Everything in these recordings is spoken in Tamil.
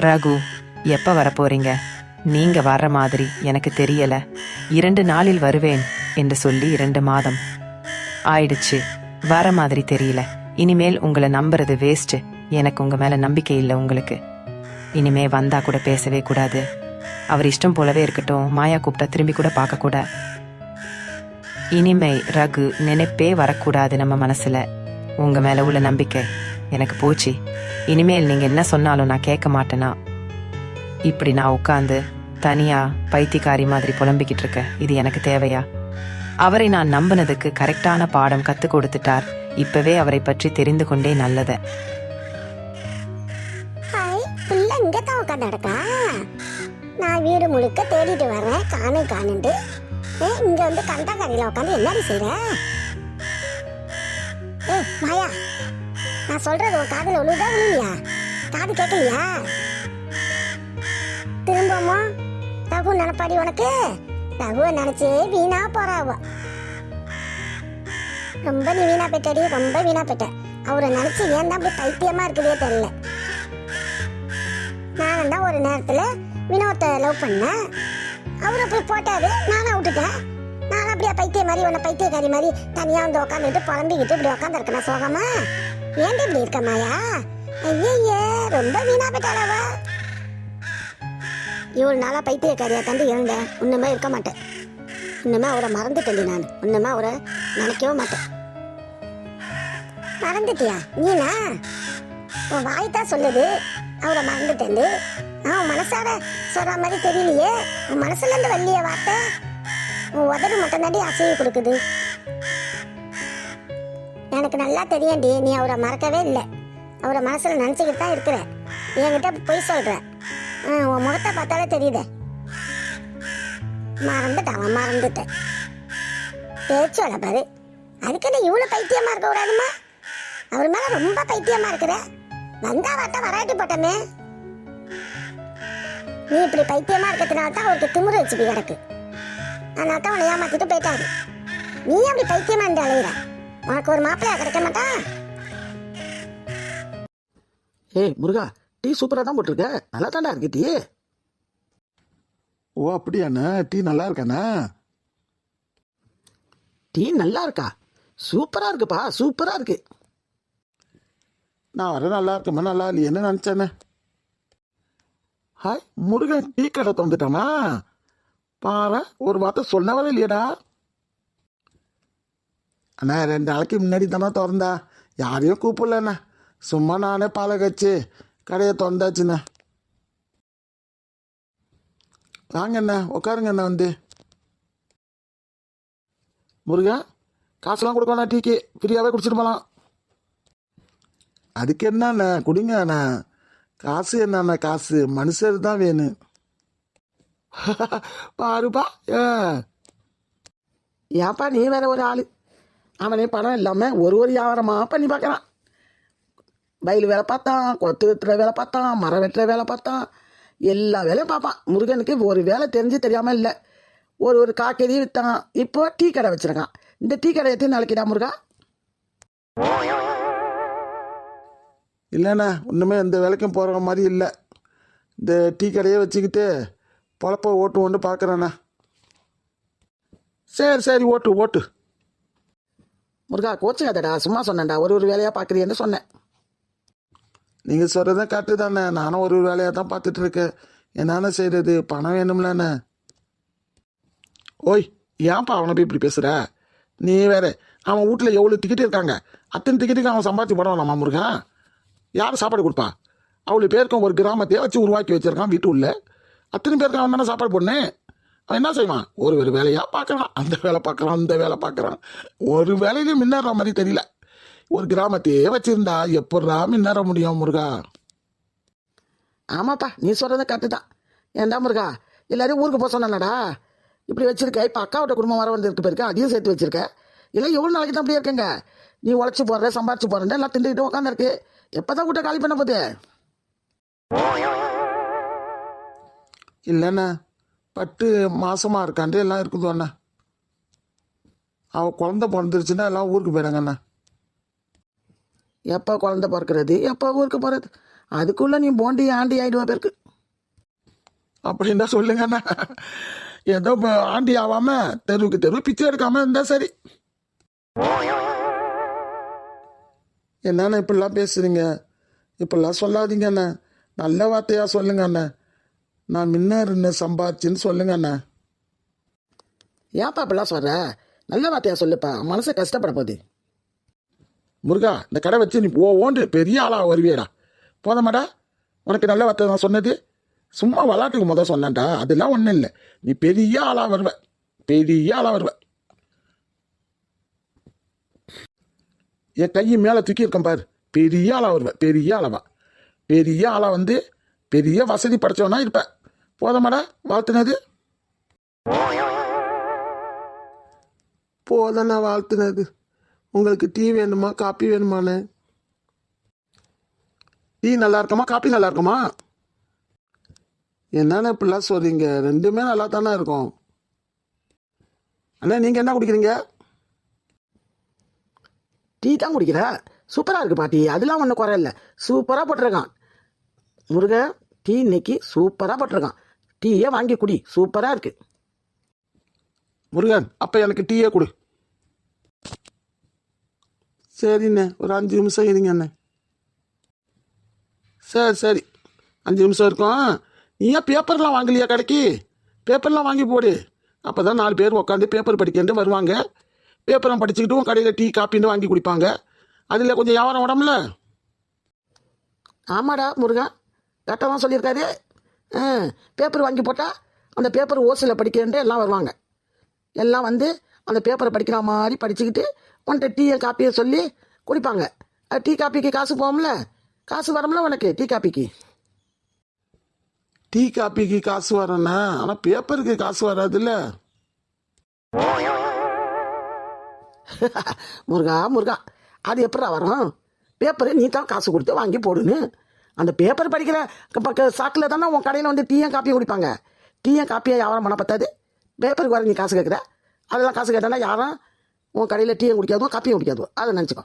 ரகு எப்ப வரப்போறீங்க? நீங்க வர்ற மாதிரி எனக்கு தெரியல. இரண்டு நாளில் வருவேன் என்று சொல்லி இரண்டு மாதம் ஆயிடுச்சு. வர மாதிரி தெரியல. இனிமேல் உங்களை நம்புறது வேஸ்ட் எனக்கு உங்க மேல நம்பிக்கை இல்லை உங்களுக்கு. இனிமே வந்தா கூட பேசவே கூடாது. அவர் இஷ்டம் போலவே இருக்கட்டும். மாயா கூப்பிட்டா திரும்பி கூட பார்க்க கூட. இனிமை ரகு நினைப்பே வரக்கூடாது நம்ம மனசுல. உங்க மேல உள்ள நம்பிக்கை. எனக்கு போச்சு. இனிமேல் நீங்கள் என்ன சொன்னாலும் நான் கேட்க மாட்டேனா? இப்படி நான் உட்காந்து தனியாக பைத்தியக்காரி மாதிரி புலம்பிக்கிட்டு இருக்கேன் இது எனக்கு தேவையா? அவரை நான் நம்பினதுக்கு கரெக்டான பாடம் கற்றுக் கொடுத்துட்டார். இப்பவே அவரை பற்றி தெரிந்து கொண்டே நல்லத. தான் உட்காந்து நான் வீடு முழுக்க தேடிட்டு வரேன் காணு காணுண்டு. இங்க வந்து கண்டா உட்காந்து எல்லாரும் செய்ற? ஏ மாயா. நான் சொல்றது உன் காதுல விழுதா விழுலையா காது கேட்கலையா? திரும்பவும்? ரகு நினப்பாடி உனக்கு? ரகுவை நினைச்சே வீணா போறாவ. ரொம்ப நீ வீணா போயிட்டடி ரொம்ப வீணா போயிட்ட. அவரை நினைச்சு ஏன் தான் அப்படி பைத்தியமா இருக்குதே தெரியல. நானும் தான் ஒரு நேரத்துல வினோத்தை லவ் பண்ணேன். அவரை போய் போட்டாரு நானும் விட்டுட்டேன் நான் அப்படியே பைத்திய மாதிரி உன்னை பைத்தியக்காரி மாதிரி தனியாக வந்து உட்காந்துட்டு புலம்பிக்கிட்டு இப்படி உட்காந்துருக்கேன் சோகமாக ஏன் ஏன்டி இப்படி இருக்க மாயா? ஐயையே ரொம்ப வீணா போயிட்டாளவ இவ்வளவு நாளா பைத்தியக்காரியா தந்து இருந்தேன் இன்னுமே இருக்க மாட்டேன். இன்னுமே அவரை மறந்துட்டேன்டி நான். இன்னுமே அவரை நினைக்கவே மாட்டேன். மறந்துட்டியா? நீனா? உன் வாய் தான் சொல்லுது. அவரை மறந்துட்டேன் அவன் மனசார சொல்ற மாதிரி தெரியலையே. உன் மனசுல இருந்து வள்ளிய வார்த்தை. உன் உதடு மட்டும் தாண்டி அசைவு கொடுக்குது. எனக்கு நல்லா தெரியும்டி. நீ அவரை மறக்கவே இல்லை. அவரை மனசில் நினச்சிக்கிட்டு தான் இருக்கிற. என்கிட்ட பொய் சொல்கிற ஆ, உன் முகத்தை பார்த்தாலே தெரியுதே. மறந்துட்டான் அவன் மறந்துட்டேன். வள பாரு. அதுக்கு இவ்வளோ பைத்தியமாக பைத்தியமா இருக்க கூடாதுமா? அவர் மேலே ரொம்ப பைத்தியமாக இருக்கிற. வந்தா வாட்டா வராட்டி போட்டமே. நீ இப்படி பைத்தியமாக இருக்கிறதுனால தான் அவருக்கு திமுறை வச்சு கிடக்கு. அதனால தான் உன்னை ஏமாத்திட்டு போயிட்டாரு. நீ அப்படி பைத்தியமாக இருந்து அலையிற? உனக்கு ஒரு மாப்பிள்ளையா கிடைக்க மாட்டான் ஏய் முருகா டீ சூப்பராக தான் போட்டிருக்க. நல்லா தாண்டா இருக்கு டீ. ஓ அப்படியாண்ணா? டீ நல்லா இருக்காண்ணா? டீ நல்லா இருக்கா? சூப்பராக இருக்குப்பா சூப்பராக இருக்கு. நான் வர நல்லா இருக்கேம்மா நல்லா இல்லையே? என்ன நினச்சேண்ணே ஹாய் முருகன் டீ கடை திறந்துட்டானா? பாரு ஒரு வார்த்தை சொன்னவரே இல்லையடா. அண்ணா ரெண்டு நாளைக்கு முன்னாடி தானே திறந்தா? யாரையும் கூப்பிடலண்ணா. சும்மா நானே பாலை கச்சு கடையை திறந்தாச்சுண்ணே. வாங்கண்ணா உட்காருங்கண்ணா வந்து. முருகன் காசுலாம் கொடுக்கணும் டீக்கு ஃப்ரீயாகவே குடிச்சிட்டு போகலாம் அதுக்கு என்னண்ணே குடிங்க அண்ணா காசு என்னண்ணா காசு? மனுஷர் தான் வேணும். பாருப்பா ஏ ஏன்ப்பா நீ வேற ஒரு ஆள். அவனே பணம் இல்லாமல் ஒரு ஒரு வியாபாரமாக பண்ணி பார்க்குறான். வயல் வேலை பார்த்தான் கொத்து வெட்டுற வேலை பார்த்தான் மரம் வெட்டுற வேலை பார்த்தான். எல்லா வேலையும் பார்ப்பான். முருகனுக்கு ஒரு வேலை தெரிஞ்சு தெரியாமல் இல்லை. ஒரு ஒரு காக்கெதி விற்றான் இப்போ டீ கடை வச்சுருக்கான். இந்த டீ கடை எத்தனை நாளைக்குடா முருகா? இல்லைண்ணா ஒன்றுமே எந்த வேலைக்கும் போகிற மாதிரி இல்லை. இந்த டீ கடையே வச்சுக்கிட்டு பொழப்ப ஓட்டு ஒன்று பார்க்குறேண்ணா. சரி சரி ஓட்டு ஓட்டு. முருகா கோச்சுக்காதடா. சும்மா சொன்னேன்டா. ஒரு ஒரு வேலையாக பார்க்குறியன்னு சொன்னேன். நீங்கள் சொல்கிறத கரெக்டு தானே நானும் ஒரு ஒரு வேலையாக தான் பார்த்துட்டு இருக்கேன் என்னென்ன செய்கிறது பணம் வேணும்லண்ணே. ஓய் ஏன்ப்பா அவனை போய் இப்படி பேசுகிற நீ வேற அவன் வீட்டில் எவ்வளோ டிக்கெட் இருக்காங்க? அத்தனை டிக்கெட்டுக்கு அவன் சம்பாதிச்சு போட வேணாமா முருகன் யார் சாப்பாடு கொடுப்பா? அவ்வளோ பேருக்கும் ஒரு கிராமத்தையே வச்சு உருவாக்கி வச்சிருக்கான் வீட்டு உள்ள. அத்தனை பேருக்கு அவன் தானே சாப்பாடு போடனே அவன் என்ன செய்வான்? ஒரு ஒரு வேலையாக பார்க்குறான். அந்த வேலை பார்க்குறான் அந்த வேலை பார்க்குறான். ஒரு வேலையிலையும் முன்னேற மாதிரி தெரியல. ஒரு கிராமத்தையே வச்சிருந்தா எப்பட்றா முன்னேற முடியும் முருகா? ஆமாப்பா நீ சொல்கிறது கரெக்டு தான். ஏன்டா முருகா? எல்லாரையும் ஊருக்கு போக சொன்னானடா இப்படி வச்சிருக்க இப்போ அக்காவோட குடும்பம் வர வந்து இருக்கு போயிருக்க அதையும் சேர்த்து வச்சிருக்க. இல்லை எவ்வளோ நாளைக்கு தான் அப்படியே இருக்கேங்க? நீ உழைச்சி போடுற சம்பாரிச்சு போடுறேன் எல்லாம் திண்டுக்கிட்டு உட்காந்துருக்கு எப்போ தான் வீட்டை காலி பண்ண போகுது? இல்லைண்ணே. பட்டு மாசமா இருக்காண்டே எல்லாம் இருக்குதோ அண்ணா? அவள் குழந்த பிறந்துருச்சுன்னா எல்லாம் ஊருக்கு போயிடாங்க அண்ணா. எப்போ குழந்த பிறக்கிறது? எப்போ ஊருக்கு போகிறது அதுக்குள்ளே நீ போண்டி ஆண்டி ஆயிடுவா பேருக்கு அப்படின்னா சொல்லுங்க அண்ணா. ஏதோ ஆண்டி ஆகாமல் தெருவுக்கு தெருவு பிச்சை எடுக்காம இருந்தா சரி. என்னண்ணா இப்படிலாம் பேசுறீங்க? இப்படிலாம் சொல்லாதீங்க அண்ணா. நல்ல வார்த்தையா சொல்லுங்க அண்ணா. நான் முன்ன இருந்த சம்பாதிச்சுன்னு சொல்லுங்க அண்ணா. ஏன்ப்பா இப்படிலாம் சொல்கிற நல்ல வார்த்தையா சொல்லுப்பா. மனசு கஷ்டப்பட போகுது. முருகா இந்த கடை வச்சு நீ ஓ ஓண்டு பெரிய ஆளா வருவியடா. போதமாடா. உனக்கு நல்ல வார்த்தை நான் சொன்னது. சும்மா விளாட்டுக்கு முத சொன்னேன்டா. அதெல்லாம் ஒன்றும் இல்லை. நீ பெரிய ஆளா வருவ. பெரிய ஆளா வருவ. என் கையை மேலே தூக்கி இருக்கேன் பாரு. பெரிய ஆளா வருவ. பெரிய ஆளவா. பெரிய ஆளா வந்து பெரிய வசதி படைச்சவனா இருப்ப. போதமாடா வாழ்த்துனது போதண்ணா வாழ்த்துனது உங்களுக்கு டீ வேணுமா காப்பி வேணுமாண்ணே டீ நல்லா இருக்குமா காப்பி நல்லா இருக்குமா? என்னண்ணே இப்படிலாம் சொல்றீங்க? ரெண்டுமே நல்லா தானே இருக்கும். அண்ணா நீங்கள் என்ன குடிக்கிறீங்க? டீ தான் குடிக்கிற. சூப்பராக இருக்கு பாட்டி அதெல்லாம் ஒன்றும் குறை இல்லை. சூப்பராக போட்டிருக்கான். முருகன் டீ இன்னைக்கு சூப்பராக போட்டிருக்கான். டீயே வாங்கி குடி. சூப்பராக இருக்கு. முருகன் அப்போ எனக்கு டீயே கொடு. சரிண்ணே ஒரு அஞ்சு நிமிஷம் இருங்க அண்ணே. சரி சரி. அஞ்சு நிமிஷம் இருக்கும். நீ ஏன் பேப்பர்லாம் வாங்கலையா கடைக்கு? பேப்பர்லாம் வாங்கி போடு. அப்போ தான் நாலு பேர் உட்காந்து பேப்பர் படிக்கிட்டு வருவாங்க. பேப்பரம் படிச்சுக்கிட்டும் கடையில் டீ காப்பின்னு வாங்கி குடிப்பாங்க. அதில் கொஞ்சம் வியாபாரம் உடம்புல? ஆமாடா முருகன் கரெக்டாக தான் சொல்லியிருக்காரு. பேப்பர் வாங்கி போட்டால் அந்த பேப்பர் ஓசில் படிக்கிறேன்ட்டு எல்லாம் வருவாங்க. எல்லாம் வந்து அந்த பேப்பரை படிக்கிற மாதிரி படிச்சுக்கிட்டு உன்கிட்ட டீயை காப்பியை சொல்லி குடிப்பாங்க. டீ காப்பிக்கு காசு போகும்ல? காசு வரும்ல உனக்கு டீ காப்பிக்கு டீ காப்பிக்கு காசு வரேண்ணா ஆனால் பேப்பருக்கு காசு வராதுல்ல? முருகா முருகா அது எப்படா வரும்? பேப்பரு நீ தான் காசு கொடுத்து வாங்கி போடுன்னு. அந்த பேப்பர் படிக்கிற பக்க சாக்கில் தானே உன் கடையில் வந்து டீயும் காப்பியும் குடிப்பாங்க. டீயும் காப்பியை வியாபாரம் பண்ண பத்தாது. பேப்பருக்கு வர நீ காசு கேட்குற அதெல்லாம் காசு கேட்டானா யாரும் உன் கடையில் டீயும் குடிக்காதோ காப்பியும் குடிக்காதோ அதை நினச்சிக்கோ.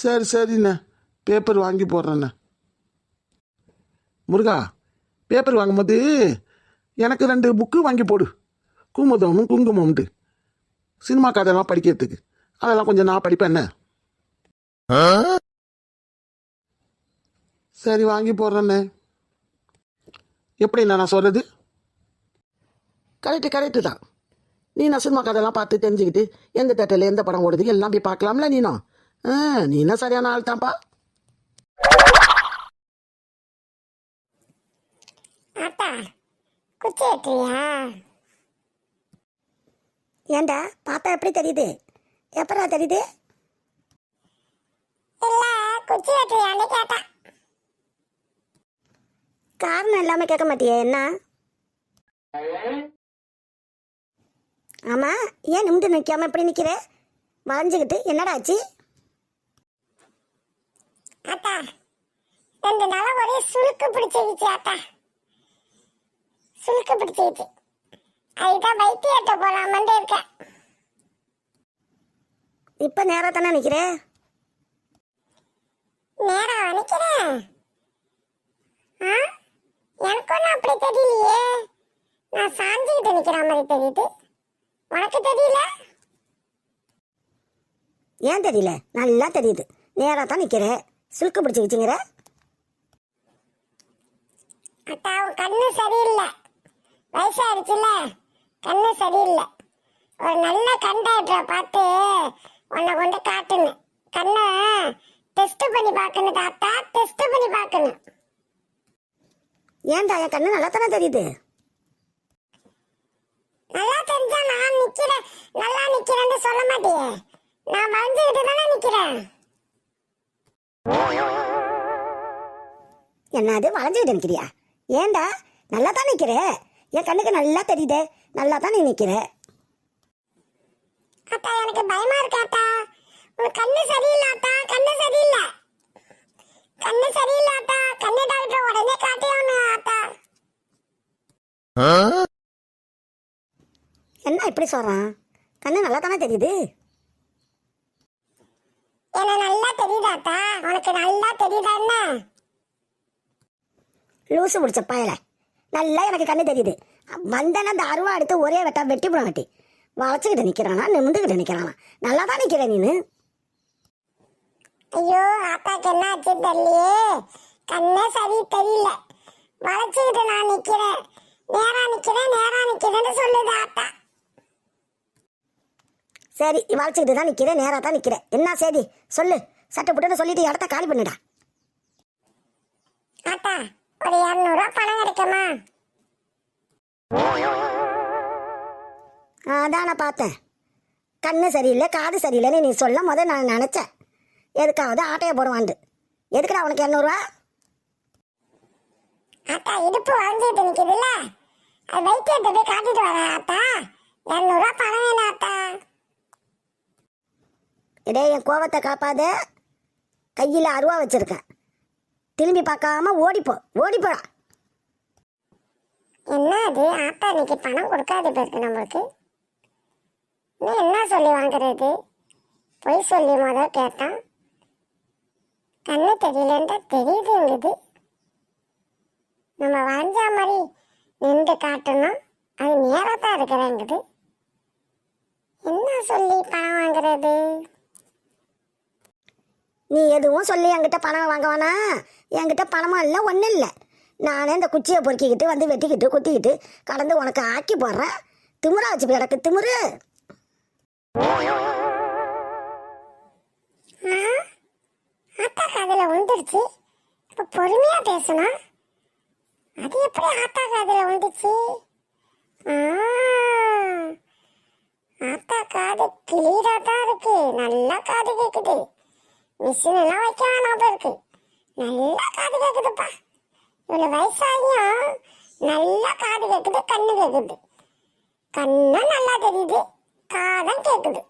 சரி சரிண்ணே. பேப்பர் வாங்கி போடுறேண்ணே. முருகா பேப்பர் வாங்கும்போது எனக்கு ரெண்டு புக்கு வாங்கி போடு. குமுதமும் குங்குமம்ட்டு சினிமா கதையெல்லாம் படிக்கிறதுக்கு. அதெல்லாம் கொஞ்சம் நான் படிப்பேன் என்ன? சரி வாங்கி போடுறேண்ணே எப்படிண்ணா நான் சொல்கிறது கரெக்டு கரெக்டு தான். நீ நான் சினிமா கதையெல்லாம் பார்த்து தெரிஞ்சுக்கிட்டு எந்த தேட்டரில் எந்த படம் ஓடுது எல்லாம் போய் பார்க்கலாம்ல நீனும் ஆ நீனா சரியான ஆள் தான்ப்பா. ஆத்தா குச்சி ஏற்றுறியா ஏண்டா பார்த்தா எப்படி தெரியுது? எப்படா தெரியுது? இல்ல குச்சி ஏற்றுறியான்னு கேட்டேன் காரணம் இல்லாம கேட்க மாட்டியே என்ன? ஆமா ஏன் நிமிந்து நிற்காம இப்படி நிக்கிற? வளைஞ்சுக்கிட்டு என்னடா ஆச்சு? அத்தா ரெண்டு நாளா ஒரே சுளுக்கு பிடிச்சிருச்சு அத்தா சுளுக்கு பிடிச்சிருச்சு. அதுதான் வைத்தியத்தை போலாமன்ட்டு இருக்கேன். இப்ப நேரா தானே நிக்கிற? நேரா நிக்கிறேன்? ஆ? எனக்கு ஒன்றும் அப்படி தெரியலையே. நான் சாஞ்சுக்கிட்டு நிக்கிற மாதிரி தெரியுது. உனக்கு தெரியல? ஏன் தெரியல? நல்லா தெரியுது. நேரா தான் நிக்கிற. சுளுக்கு பிடிச்சிக்கிச்சுங்கிற அத்தா உன் கண்ணு சரியில்லை. வயசாயிருச்சுல கண்ணு சரியில்லை. ஒரு நல்ல கண் டாக்டரை பார்த்து உன்னை கொண்டு காட்டணும் கண்ணை டெஸ்ட் பண்ணி பார்க்கணும் தாத்தா டெஸ்ட் பண்ணி பார்க்கணும். ஏன்டா என் கண்ணு நல்லா தானே தெரியுது? நல்லா தெரிஞ்சா நான் நிக்கிறேன். நல்லா நிக்கிறேன்னு சொல்ல மாட்டியே. நான் வளைஞ்சுக்கிட்டு தானே நிக்கிறேன். என்னது வளைஞ்சுக்கிட்டு நிக்கிறியா? ஏன்டா நல்லா தான் நிக்கிற. என் கண்ணுக்கு நல்லா தெரியுதே நல்லா தான் நீ நிக்கிற. அத்தா எனக்கு பயமா இருக்கு அத்தா. உன் கண்ணு சரியில்லை அத்தா. கண்ணு சரியில்லை. கண்ணு சரியில்லை அத்தா கண்ணு டாக்டர் உடனே காட்டி அத்தா என்ன இப்படி சொல்றான்? கண்ணு நல்லா தானே தெரியுது? என்ன நல்லா தெரியுதாத்தா உனக்கு நல்லா தெரியுதா என்ன? லூசு முடிச்ச பயல. நல்லா எனக்கு கண்ணு தெரியுது. வந்தேன்னா அந்த அருவா எடுத்து ஒரே வெட்டா வெட்டி போட வெட்டி வளைச்சுக்கிட்டு நிக்கிறானா நிமிந்துக்கிட்டு நிக்கிறானா? நல்லா தான் நிக்கிற நீனு? ஐயோ ஆத்தாக்கு என்ன ஆச்சு தெரியலையே. கண்ணே சரி தெரியல. வளைச்சுக்கிட்டு நான் நிக்கிறேன். நேரா நிக்கிறேன் நேரா நிக்கிறேன்னு சொல்லுது ஆத்தா. சரி வளைச்சுக்கிட்டு தான் நிக்கிறேன் நேரா தான் நிக்கிறேன். என்ன சரி சொல்லு. சட்டை புட்டுன்னு சொல்லிட்டு இடத்த காலி பண்ணுடா. ஆத்தா ஒரு இரநூறுவா பணம் கிடைக்குமா? அதான் நான் பார்த்தேன். கண்ணு சரியில்லை காது சரியில்லைன்னு நீ சொல்ல முத நான் நினச்சேன். எதுக்காவது ஆட்டையை போடுவான்ட்டு? எதுக்குடா உனக்கு இரநூறுவா? ஆத்தா இடுப்பு வளைஞ்சிட்டு நிற்குதுல்ல அது வைத்தியத்தை போய் காட்டிட்டு வரேன் ஆத்தா இரநூறுவா பணம் வேணும் ஆத்தா இடே என் கோவத்தை காப்பாத கையில் அருவா வச்சிருக்கேன். திரும்பி பார்க்காம ஓடிப்போ ஓடிப்போடா. என்ன அது? ஆத்தா இன்னைக்கு பணம் கொடுக்காது பேருக்கு நம்மளுக்கு. நீ என்ன சொல்லி வாங்குறது? பொய் சொல்லி முத கேட்டான். கண்ணு தெரியலன்றா தெரியுதுங்குது நம்ம வரைஞ்சா மாதிரி நின்று காட்டணும் அது நேராக தான் இருக்கிறேங்குது என்ன சொல்லி பணம் வாங்குறது? நீ எதுவும் சொல்லி என்கிட்ட பணம் வாங்க வேணாம் என்கிட்ட பணமும் இல்லை ஒன்றும் இல்லை. நானே இந்த குச்சியை பொறுக்கிக்கிட்டு வந்து வெட்டிக்கிட்டு குத்திக்கிட்டு கடந்து உனக்கு ஆக்கி போடுறேன். திமுறா வச்சு கிடக்கு திமுரு. ஆத்தா காதில் விழுந்துருச்சு இப்போ பொறுமையாக பேசணும் அது எப்படி ஆத்தா காதில் விழுந்துச்சு ஆத்தா காது கிளியரா தான் இருக்கு. நல்லா காது கேட்குது மிஷின் எல்லாம் வைக்க வேணாம் இருக்கு. நல்லா காது கேக்குதுப்பா. இவ்வளோ வயசாகியும் நல்லா காது கேட்குது கண்ணு கேட்குது கண்ணும் நல்லா தெரியுது காதும் கேட்குது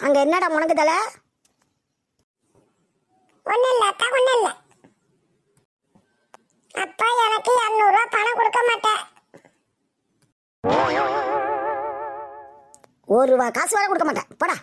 அங்கே என்னடா முனக்கு தலை ஒண்ணு இல்ல அத்தா ஒண்ணு இல்ல அப்பா எனக்கு இரநூறுவா பணம் கொடுக்க மாட்டேன் ஒரு ரூபா காசு வர கொடுக்க மாட்டேன் போடா.